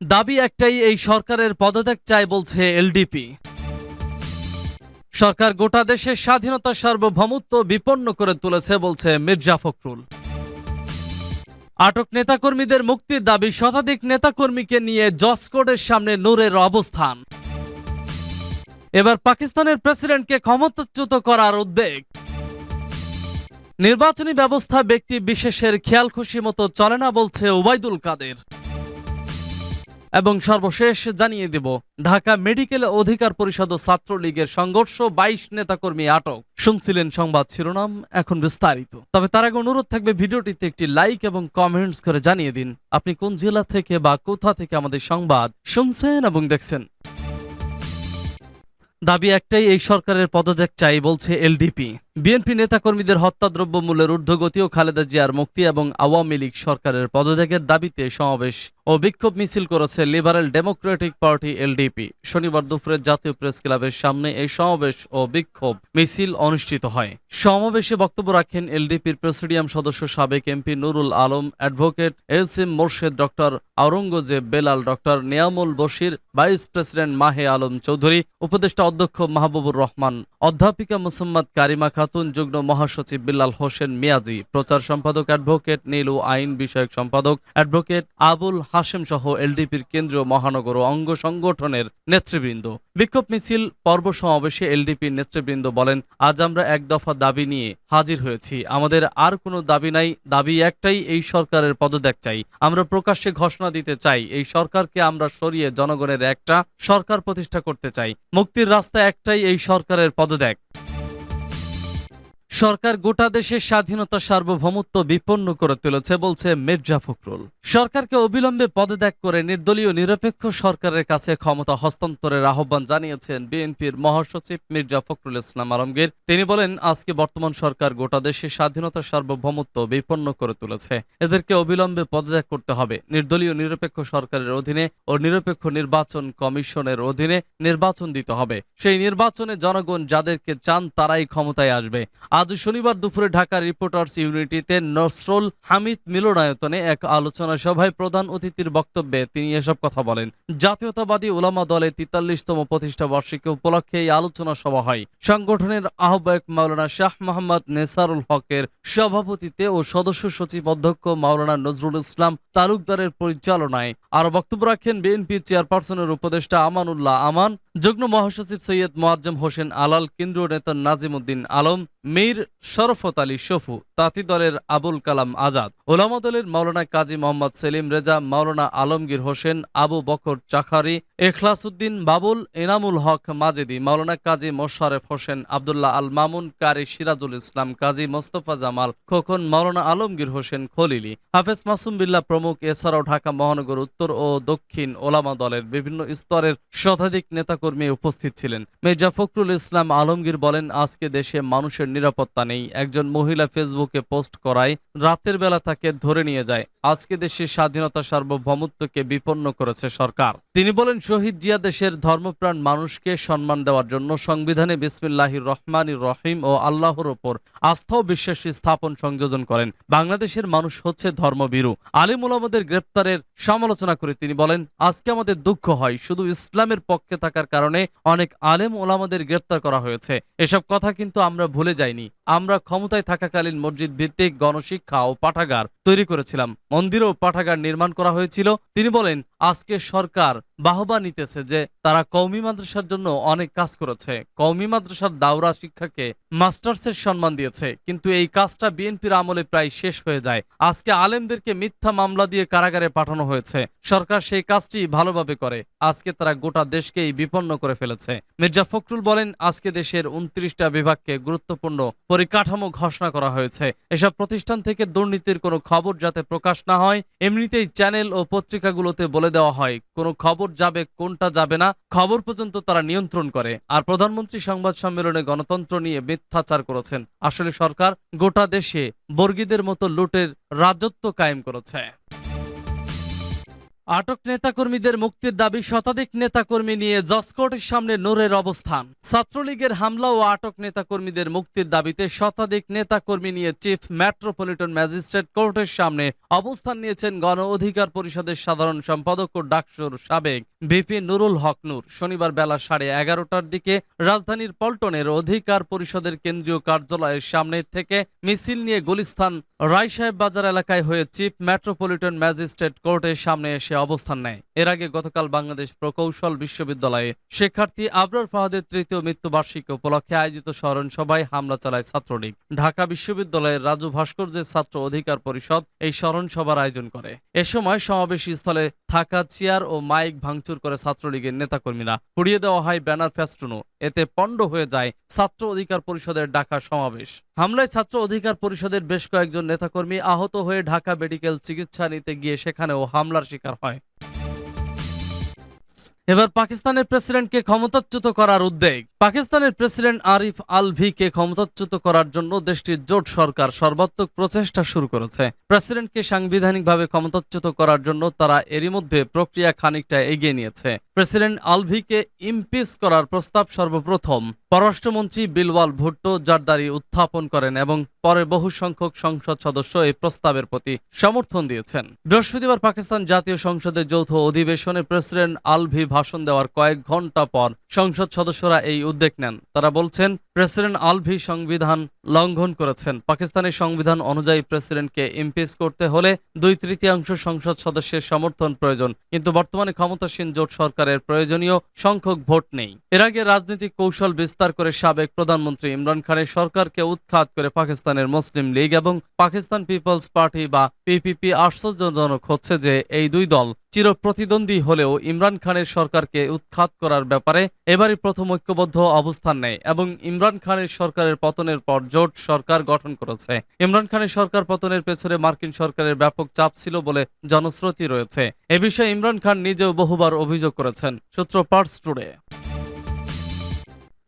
দাবি একটাই, এই সরকারের পদত্যাগ চাই বলছে এলডিপি। সরকার গোটা দেশের স্বাধীনতা সার্বভৌমত্ব বিপন্ন করে তুলেছে বলছে মির্জা ফখরুল। আটক নেতাকর্মীদের মুক্তির দাবি, শতাধিক নেতাকর্মীকে নিয়ে জসকোর্টের সামনে নূরের অবস্থান। এবার পাকিস্তানের প্রেসিডেন্টকে ক্ষমতাচ্যুত করার উদ্বেগ। নির্বাচনী ব্যবস্থা ব্যক্তি বিশেষের খেয়াল খুশি মতো চলে না বলছে ওবায়দুল কাদের। এবং সর্বশেষ জানিয়ে দেব, ঢাকা মেডিকেল অধিকার পরিষদ ও ছাত্রলীগের সংঘর্ষ বাইশ নেতাকর্মী আটক। শুনছিলেন সংবাদ শিরোনাম, এখন বিস্তারিত। তবে তার আগে অনুরোধ থাকবে ভিডিওটিতে একটি লাইক এবং কমেন্টস করে জানিয়ে দিন, আপনি কোন জেলা থেকে বা কোথা থেকে আমাদের সংবাদ শুনছেন এবং দেখছেন। দাবি একটাই, এই সরকারের পদত্যাগ চাই, বলছে এলডিপি। বিএনপি নেতাকর্মীদের হত্যাদ্রব্য মূল্যের ঊর্ধ্বগতি ও খালেদা জিয়ার মুক্তি এবং আওয়ামী লীগ সরকারের পদত্যাগের দাবিতে সমাবেশ ও বিক্ষোভ মিছিল করেছে লিবারেল ডেমোক্রেটিক পার্টি এলডিপি। শনিবার দুপুরে জাতীয় প্রেস ক্লাবের সামনে এই সমাবেশ ও বিক্ষোভ মিছিল অনুষ্ঠিত হয়। সমাবেশে বক্তব্য রাখেন এলডিপির প্রেসিডিয়াম সদস্য সাবেক MP Nurul Alam, advocate S M Morshed doctor Aurangzeb Belal, doctor Niamul Bashir, vice president Mahe Alam Chowdhury, উপদেষ্টা অধ্যক্ষ মাহবুবুর রহমান, অধ্যাপিকা মুসম্মদ কারিমা খাতুন যুগ্ম মহাসচিব বিল্লাল হোসেন মিয়াজি, প্রচার সম্পাদক অ্যাডভোকেট নীলু আইন বিষয়ক সম্পাদক অ্যাডভোকেট আবুল হাশেম সহ এলডিপির কেন্দ্রীয় মহানগর অঙ্গ সংগঠনের নেতৃবৃন্দ। বিক্ষোভ মিছিল, পর্ব সমাবেশে এলডিপির নেতৃবৃন্দ বলেন, আজ আমরা এক দফা দাবি নিয়ে হাজির হয়েছি। আমাদের আর কোনো দাবি নাই, দাবি একটাই, এই সরকারের পদত্যাগ চাই। আমরা প্রকাশ্যে ঘোষণা দিতে চাই, এই সরকারকে আমরা সরিয়ে জনগণের একটা সরকার প্রতিষ্ঠা করতে চাই। মুক্তির রাস্তা একটাই, এই সরকারের পদত্যাগ। সরকার গোটা দেশের স্বাধীনতা সার্বভৌমত্ব বিপন্ন করে তুলেছে বলছে মির্জা ফখরুল। সরকারকে অবিলম্বে পদত্যাগ করে নির্দলীয় নিরপেক্ষ সরকারের কাছে ক্ষমতা হস্তান্তরের আহ্বান জানিয়েছেন বিএনপির মহাসচিব মির্জা ফখরুল ইসলাম আলমগীর। তিনি বলেন, আজকে বর্তমান সরকার গোটা দেশের স্বাধীনতা সার্বভৌমত্ব বিপন্ন করে তুলেছে। এদেরকে অবিলম্বে পদত্যাগ করতে হবে। নির্দলীয় নিরপেক্ষ সরকারের অধীনে ও নিরপেক্ষ নির্বাচন কমিশনের অধীনে নির্বাচন দিতে হবে। সেই নির্বাচনে জনগণ যাদেরকে চান তারাই ক্ষমতায় আসবে। আজ শনিবার দুপুরে ঢাকা রিপোর্টার্স ইউনিটিতে নসরুল হামিদ মিলনায়তনে এক আলোচনা সভায় প্রধান অতিথির বক্তব্যে তিনি এসব কথা বলেন। জাতীয়তাবাদী ওলামা দলের তিতাল্লিশতম প্রতিষ্ঠা বার্ষিকী উপলক্ষে এই আলোচনা সভা হয়। সংগঠনের আহ্বায়ক মাওলানা শাহ মোহাম্মদ নেসারুল হকের সভাপতিতে ও সদস্য সচিব অধ্যক্ষ মাওলানা নজরুল ইসলাম তালুকদারের পরিচালনায় আরও বক্তব্য রাখেন বিএনপি চেয়ারপারসনের উপদেষ্টা আমানুল্লাহ আমান যুগ্ম মহাসচিব সৈয়দ মোয়াজ্জম হোসেন আলাল, কেন্দ্রীয় নেতা নাজিম উদ্দিন আলম, মীর শরফত আলী শফু, তাঁতি দলের আবুল কালাম আজাদ, ওলামা দলের মাওলানা কাজী মোহাম্মদ সেলিম রেজা, মাওলানা আলমগীর হোসেন, আবু বকর চাখারি এখলাসুদ্দিন বাবুল, এনামুল হক মাজেদি, মাওলানা কাজী মোশারেফ হোসেন, আবদুল্লাহ আল মামুন, কারি সিরাজুল ইসলাম, কাজী মোস্তফা জামাল, খোকন মাওলানা আলমগীর হোসেন খলিলি, হাফেজ মাসুম বিল্লাহ প্রমুখ, এছাড়াও ঢাকা মহানগর উত্তর ও দক্ষিণ ওলামা দলের বিভিন্ন স্তরের শতাধিক নেতাকর্মী উপস্থিত ছিলেন। মির্জা ফখরুল ইসলাম আলমগীর বলেন, আজকে দেশে মানুষের নিরাপত্তা নেই। একজন মহিলা ফেসবুকে পোস্ট করায় রাতের বেলা তাকে ধরে নিয়ে যায়। আজকে দেশের স্বাধীনতা সার্বভৌমত্বকে বিপন্ন করেছে সরকার। তিনি বলেন, শহীদ জিয়া দেশের ধর্মপ্রাণ মানুষকে সম্মান দেওয়ার জন্য সংবিধানে বিসমিল্লাহির রহমানির রহিম ও আল্লাহর ওপর আস্থা ও বিশ্বাসী স্থাপন সংযোজন করেন। বাংলাদেশের মানুষ হচ্ছে ধর্মভীরু। আলিম ওলামাদের গ্রেপ্তারের সমালোচনা করে তিনি বলেন, আজকে আমাদের দুঃখ হয়। শুধু ইসলামের পক্ষে থাকার কারণে অনেক আলেম ওলামাদের গ্রেপ্তার করা হয়েছে। এসব কথা কিন্তু আমরা ভুলে যাইনি। আমরা ক্ষমতায় থাকাকালীন মসজিদ ভিত্তিক গণশিক্ষা ও পাঠাগার তৈরি করেছিলাম। মন্দির ও পাঠাগার নির্মাণ করা হয়েছিল। তিনি বলেন, আজকে সরকার বাহবা নিতেছে যে তারা কৌমি মাদ্রাসার জন্য অনেক কাজ করেছে। কৌমি মাদ্রাসার দাওরা শিক্ষাকে মাস্টার্সের সম্মান দিয়েছে। কিন্তু এই কাজটা বিএনপির আমলে প্রায় শেষ হয়ে যায়। আজকে আলেমদেরকে মিথ্যা মামলা দিয়ে কারাগারে পাঠানো হয়েছে। সরকার সেই কাজটি ভালোভাবে করে। আজকে তারা গোটা দেশকেই বিপন্ন করে ফেলেছে। মির্জা ফখরুল বলেন, আজকে দেশের উনত্রিশটা বিভাগকে গুরুত্বপূর্ণ পরিকাঠামো ঘোষণা করা হয়েছে। এসব প্রতিষ্ঠান থেকে দুর্নীতির কোনো খবর যাতে প্রকাশ না হয়, এমনিতেই চ্যানেল ও পত্রিকাগুলোতে বলে দেওয়া হয়, কোনো খবর যাবে, কোনটা যাবে না, খবর পর্যন্ত তারা নিয়ন্ত্রণ করে। আর প্রধানমন্ত্রী সংবাদ সম্মেলনে গণতন্ত্র নিয়ে মিথ্যাচার করেছেন। আসলে সরকার গোটা দেশে বর্গীদের মতো লুটের রাজত্ব কায়েম করেছে। আটক নেতাকর্মীদের মুক্তির দাবি শতাধিক নেতাকর্মী নিয়ে জসকোর্টের সামনে নূরের অবস্থান। ছাত্রলীগের হামলা ও আটক নেতাকর্মীদের মুক্তির দাবিতে শতাধিক নেতাকর্মী নিয়ে চিফ মেট্রোপলিটন ম্যাজিস্ট্রেট কোর্টের সামনে অবস্থান নিয়েছেন গণ অধিকার পরিষদের সাধারণ সম্পাদক ও ডাকসুর সাবেক ভিপি নুরুল হক নূর। শনিবার বেলা সাড়ে এগারোটার দিকে রাজধানীর পল্টনের অধিকার পরিষদের কেন্দ্রীয় কার্যালয়ের সামনে থেকে মিছিল নিয়ে গুলিস্তান রায়সাহেব বাজার এলাকায় হয়ে চিফ মেট্রোপলিটন ম্যাজিস্ট্রেট কোর্টের সামনে এসে অবস্থান নেয়। এর আগে গতকাল বাংলাদেশ প্রকৌশল বিশ্ববিদ্যালয়ে শিক্ষার্থী আবরার ফাহাদের তৃতীয় মৃত্যুবার্ষিকী উপলক্ষে আয়োজিত স্মরণ সভায় হামলা চালায় ছাত্রলীগ। ঢাকা বিশ্ববিদ্যালয়ের রাজু ভাস্কর্যের ছাত্র অধিকার পরিষদ এই স্মরণ সভার আয়োজন করে। এ সময় সমাবেশ স্থলে থাকা চেয়ার ও মাইক ভাঙচুর করে ছাত্রলীগের নেতাকর্মীরা। পুড়িয়ে দেওয়া হয় ব্যানার ফেস্টুনও। এতে পণ্ড হয়ে যায় ছাত্র অধিকার পরিষদের ডাকা সমাবেশ। হামলায় ছাত্র অধিকার পরিষদের বেশ কয়েকজন নেতাকর্মী আহত হয়ে ঢাকা মেডিকেল চিকিৎসা নিতে গিয়ে সেখানেও হামলার শিকার হয় এবার পাকিস্তানের প্রেসিডেন্টকে ক্ষমতাচ্যুত করার উদ্বেগ। পাকিস্তানের প্রেসিডেন্ট আরিফ আলভিকে ক্ষমতাচ্যুত করার জন্য দেশটির জোট সরকার সর্বাত্মক প্রচেষ্টা শুরু করেছে। প্রেসিডেন্টকে সাংবিধানিকভাবে ক্ষমতাচ্যুত করার জন্য তারা এরই মধ্যে প্রক্রিয়া খানিকটা এগিয়ে নিয়েছে। প্রেসিডেন্ট আলভিকে ইমপিচ করার প্রস্তাব সর্বপ্রথম। পররাষ্ট্রমন্ত্রী বিলওয়াল ভুট্টো জারদারি উত্থাপন করেন এবং পরে বহু সংখ্যক সংসদ সদস্য এই প্রস্তাবের প্রতি সমর্থন দিয়েছেন। বৃহস্পতিবার পাকিস্তান জাতীয় সংসদের যৌথ অধিবেশনে প্রেসিডেন্ট আলভি ভাষণ দেওয়ার কয়েক ঘণ্টা পর সংসদ সদস্যরা এই উদ্যোগ নেন। তারা বলছেন, প্রেসিডেন্ট আলভি সংবিধান লঙ্ঘন করেছেন। পাকিস্তানের সংবিধান অনুযায়ী প্রেসিডেন্টকে ইমপিচ করতে হলে দুই তৃতীয়াংশ সংসদ সদস্যের সমর্থন প্রয়োজন। কিন্তু বর্তমানে ক্ষমতাসীন জোট সরকারের প্রয়োজনীয় সংখ্যক ভোট নেই। এর আগে রাজনৈতিক কৌশল বিস্তার করে সাবেক প্রধানমন্ত্রী ইমরান খানের সরকারকে উৎখাত করে পাকিস্তানের মুসলিম লীগ এবং পাকিস্তান পিপলস পার্টি বা পিপিপি আশ্চর্যজনক হচ্ছে যে এই দুই দল চিরপ্রতিদ্বন্দ্বী হলেও ইমরান খানের সরকারকে উৎখাত করার ব্যাপারে এবারই প্রথম ঐক্যবদ্ধ অবস্থান নেয় এবং ইমরান খানের সরকারের পতনের পর জোট সরকার গঠন করেছে। ইমরান খানের সরকার পতনের পেছনে মার্কিন সরকারের ব্যাপক চাপ ছিল বলে জনশ্রুতি রয়েছে। এ বিষয়ে ইমরান খান নিজেও বহুবার অভিযোগ করেছেন। সূত্র পার্টস টুডে।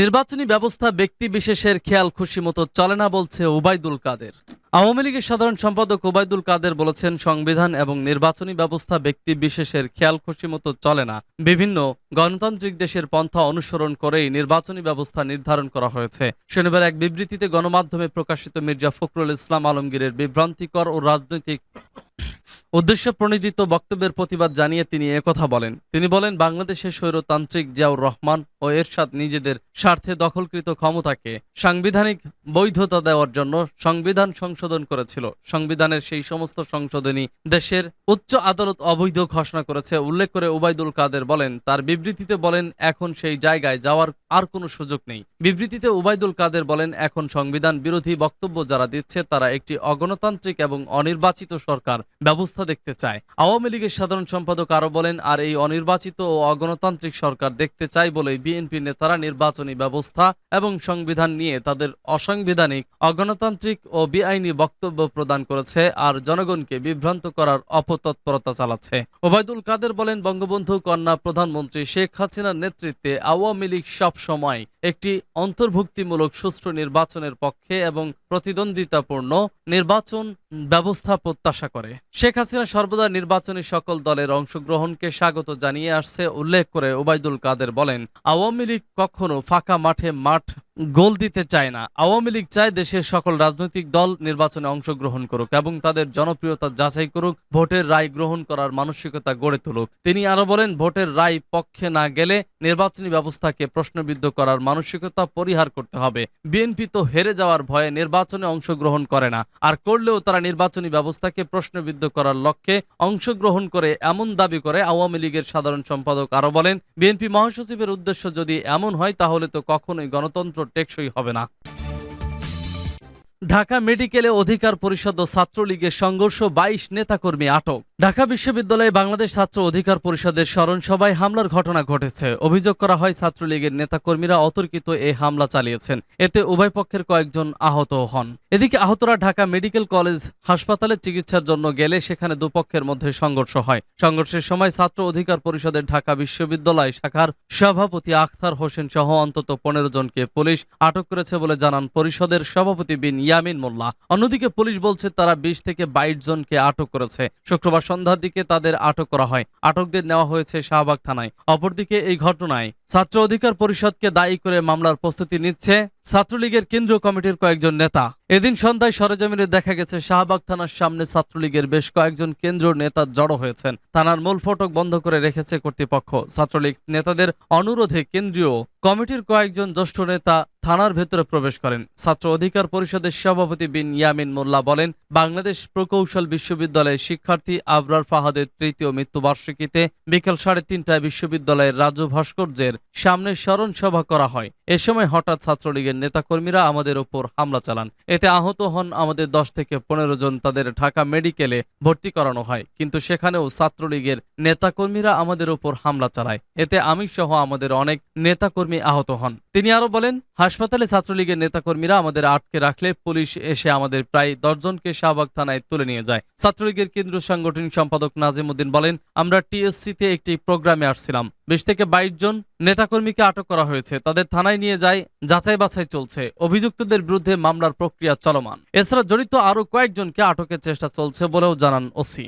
নির্বাচনী ব্যবস্থা ব্যক্তি বিশেষের খেয়াল খুশি মতো চলে না বলছে ওবায়দুল কাদের। আওয়ামী লীগের সাধারণ সম্পাদক ওবায়দুল কাদের বলেছেন, সংবিধান এবং নির্বাচনী ব্যবস্থা ব্যক্তি বিশেষের খেয়াল খুশি মতো চলে না। বিভিন্ন গণতান্ত্রিক দেশের পন্থা অনুসরণ করেই নির্বাচনী ব্যবস্থা নির্ধারণ করা হয়েছে। শনিবার এক বিবৃতিতে গণমাধ্যমে প্রকাশিত মির্জা ফখরুল ইসলাম আলমগীরের বিভ্রান্তিকর ও রাজনৈতিক উদ্দেশ্য প্রণোদিত বক্তব্যের প্রতিবাদ জানিয়ে তিনি একথা বলেন। তিনি বলেন, বাংলাদেশের স্বৈরতান্ত্রিক জিয়াউর রহমান ও এরশাদ নিজেদের স্বার্থে দখলকৃত ক্ষমতাকে সাংবিধানিক বৈধতা দেওয়ার জন্য সংবিধান সংশোধন করেছিল। সংবিধানের সেই সমস্ত সংশোধনী দেশের উচ্চ আদালত অবৈধ ঘোষণা করেছে। উল্লেখ করে ওবায়দুল কাদের বলেন, তার বিবৃতিতে বলেন, এখন সেই জায়গায় যাওয়ার আর কোনো সুযোগ নেই। বিবৃতিতে ওবায়দুল কাদের বলেন, এখন সংবিধান বিরোধী বক্তব্য যারা দিচ্ছে, তারা একটি অগণতান্ত্রিক এবং অনির্বাচিত সরকার। ব্যবস্থা দেখতে চায়। আওয়ামী লীগের সাধারণ সম্পাদক আরও বলেন, আর এই অনির্বাচিত ও অগণতান্ত্রিক সরকার দেখতে চাই বলে বিএনপি নেতারা নির্বাচনী ব্যবস্থা এবং সংবিধান নিয়ে তাদের অসাংবিধানিক, অগণতান্ত্রিক ও বেআইনি বক্তব্য প্রদান করেছে আর জনগণকে বিভ্রান্ত করার অপতৎপরতা চালাচ্ছে। ওবায়দুল কাদের বলেন, বঙ্গবন্ধু কন্যা প্রধানমন্ত্রী শেখ হাসিনার নেতৃত্বে আওয়ামী লীগ সব সময় একটি অন্তর্ভুক্তিমূলক সুষ্ঠু নির্বাচনের পক্ষে এবং প্রতিদ্বন্দ্বিতাপূর্ণ নির্বাচন ব্যবস্থা প্রত্যাশা করে। শেখ হাসিনা সর্বদা নির্বাচনী সকল দলের অংশগ্রহণকে স্বাগত জানিয়ে আসছে, উল্লেখ করে ওবায়দুল কাদের বলেন, আওয়ামী লীগ কখনো ফাঁকা মাঠে মাঠ গোল দিতে চায় না। আওয়ামী লীগ চায় দেশের সকল রাজনৈতিক দল নির্বাচনে অংশগ্রহণ করুক এবং তাদের জনপ্রিয়তা যাচাই করুক, ভোটের রায় গ্রহণ করার মানসিকতা গড়ে তুলুক। তিনি আরও বলেন, ভোটের রায় পক্ষে না গেলে নির্বাচনী ব্যবস্থাকে প্রশ্নবিদ্ধ করার মানসিকতা পরিহার করতে হবে। বিএনপি তো হেরে যাওয়ার ভয়ে নির্বাচনে অংশগ্রহণ করে না, আর করলেও তারা নির্বাচনী ব্যবস্থাকে প্রশ্নবিদ্ধ করার লক্ষ্যে অংশগ্রহণ করে এমন দাবি করে, আওয়ামী লীগের সাধারণ সম্পাদক আরও বলেন, বিএনপি মহাসচিবের উদ্দেশ্য যদি এমন হয়, তাহলে তো কখনোই গণতন্ত্র টেকসই হবে না। ঢাকা মেডিকেলে অধিকার পরিষদ ও ছাত্রলীগের সংঘর্ষ, বাইশ নেতাকর্মী আটক। ঢাকা বিশ্ববিদ্যালয়ে বাংলাদেশ ছাত্র অধিকার পরিষদের স্মরণ সভায় হামলার ঘটনা ঘটেছে। অভিযোগ করা হয়, ছাত্রলীগের নেতাকর্মীরা অতর্কিত এই হামলা চালিয়েছেন। এতে উভয় পক্ষের কয়েকজন আহত হন। এদিকে আহতরা ঢাকা মেডিকেল কলেজ হাসপাতালে চিকিৎসার জন্য গেলে সেখানে দুপক্ষের মধ্যে সংঘর্ষ হয়। সংঘর্ষের সময় ছাত্র অধিকার পরিষদের ঢাকা বিশ্ববিদ্যালয় শাখার সভাপতি আখতার হোসেন সহ অন্তত পনেরো জনকে পুলিশ আটক করেছে বলে জানান পরিষদের সভাপতি বিন ইয়ামিন মোল্লা। অন্যদিকে পুলিশ বলছে, তারা বিশ থেকে বাইশ জনকে আটক করেছে। শুক্রবার সন্ধ্যার দিকে তাদের আটক করা হয়। আটকদের নেওয়া হয়েছে শাহবাগ থানায়। অপরদিকে এই ঘটনায় ছাত্র অধিকার পরিষদকে দায়ী করে মামলার প্রস্তুতি নিচ্ছে ছাত্রলীগের কেন্দ্রীয় কমিটির কয়েকজন নেতা। এদিন সন্ধ্যায় সরেজমিনে দেখা গেছে, শাহবাগ থানার সামনে ছাত্রলীগের বেশ কয়েকজন কেন্দ্রীয় নেতা জড়ো হয়েছেন। থানার মূল ফটক বন্ধ করে রেখেছে কর্তৃপক্ষ। ছাত্রলীগ নেতাদের অনুরোধে কেন্দ্রীয় কমিটির কয়েকজন জ্যেষ্ঠ নেতা থানার ভেতরে প্রবেশ করেন। ছাত্র অধিকার পরিষদের সভাপতি বিন ইয়ামিন মোল্লা বলেন, বাংলাদেশ প্রকৌশল বিশ্ববিদ্যালয়ের শিক্ষার্থী আবরার ফাহাদের তৃতীয় মৃত্যুবার্ষিকীতে বিকেল সাড়ে তিনটায় বিশ্ববিদ্যালয়ের রাজু ভাস্কর্যের সামনে স্মরণ সভা করা হয়। এ সময় হঠাৎ ছাত্রলীগের নেতাকর্মীরা আমাদের ওপর হামলা চালান। এতে আহত হন আমাদের দশ থেকে পনেরো জন তাদের ঢাকা মেডিকেলে ভর্তি করানো হয়। কিন্তু সেখানেও ছাত্রলীগের নেতাকর্মীরা আমাদের ওপর হামলা চালায়। এতে আমি সহ আমাদের অনেক নেতাকর্মী আহত হন। তিনি আরও বলেন, হাসপাতালে ছাত্রলীগের নেতাকর্মীরা আমাদের আটকে রাখলে পুলিশ এসে আমাদের প্রায় দশজনকে শাহবাগ থানায় তুলে নিয়ে যায়। ছাত্রলীগের কেন্দ্র সাংগঠনিক সম্পাদক নাজিম উদ্দিন বলেন, আমরা টিএসসিতে একটি প্রোগ্রামে আসছিলাম। বিশ থেকে বাইশ জন নেতাকর্মীকে আটক করা হয়েছে। তাদের থানায় নিয়ে যায়, যাচাই বাছাই চলছে। অভিযুক্তদের বিরুদ্ধে মামলার প্রক্রিয়া চলমান। এছাড়া জড়িত আরও কয়েকজনকে আটকের চেষ্টা চলছে বলেও জানান ওসি।